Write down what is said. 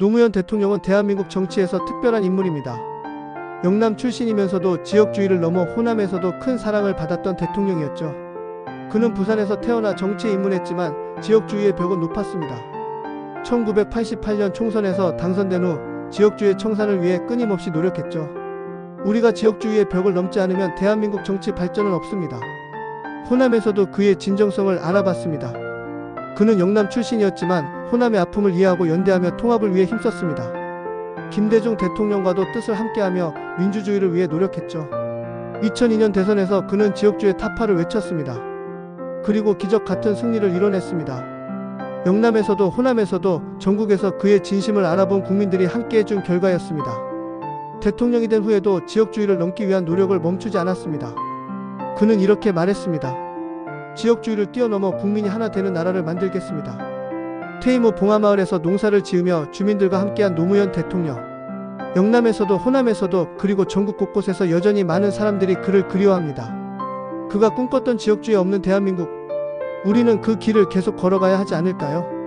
노무현 대통령은 대한민국 정치에서 특별한 인물입니다. 영남 출신이면서도 지역주의를 넘어 호남에서도 큰 사랑을 받았던 대통령이었죠. 그는 부산에서 태어나 정치에 입문했지만 지역주의의 벽은 높았습니다. 1988년 총선에서 당선된 후 지역주의 청산을 위해 끊임없이 노력했죠. 우리가 지역주의의 벽을 넘지 않으면 대한민국 정치 발전은 없습니다. 호남에서도 그의 진정성을 알아봤습니다. 그는 영남 출신이었지만 호남의 아픔을 이해하고 연대하며 통합을 위해 힘썼습니다. 김대중 대통령과도 뜻을 함께하며 민주주의를 위해 노력했죠. 2002년 대선에서 그는 지역주의 타파를 외쳤습니다. 그리고 기적 같은 승리를 이뤄냈습니다. 영남에서도 호남에서도 전국에서 그의 진심을 알아본 국민들이 함께해준 결과였습니다. 대통령이 된 후에도 지역주의를 넘기 위한 노력을 멈추지 않았습니다. 그는 이렇게 말했습니다. 지역주의를 뛰어넘어 국민이 하나 되는 나라를 만들겠습니다. 퇴임 후 봉하마을에서 농사를 지으며 주민들과 함께한 노무현 대통령. 영남에서도 호남에서도 그리고 전국 곳곳에서 여전히 많은 사람들이 그를 그리워합니다. 그가 꿈꿨던 지역주의 없는 대한민국. 우리는 그 길을 계속 걸어가야 하지 않을까요?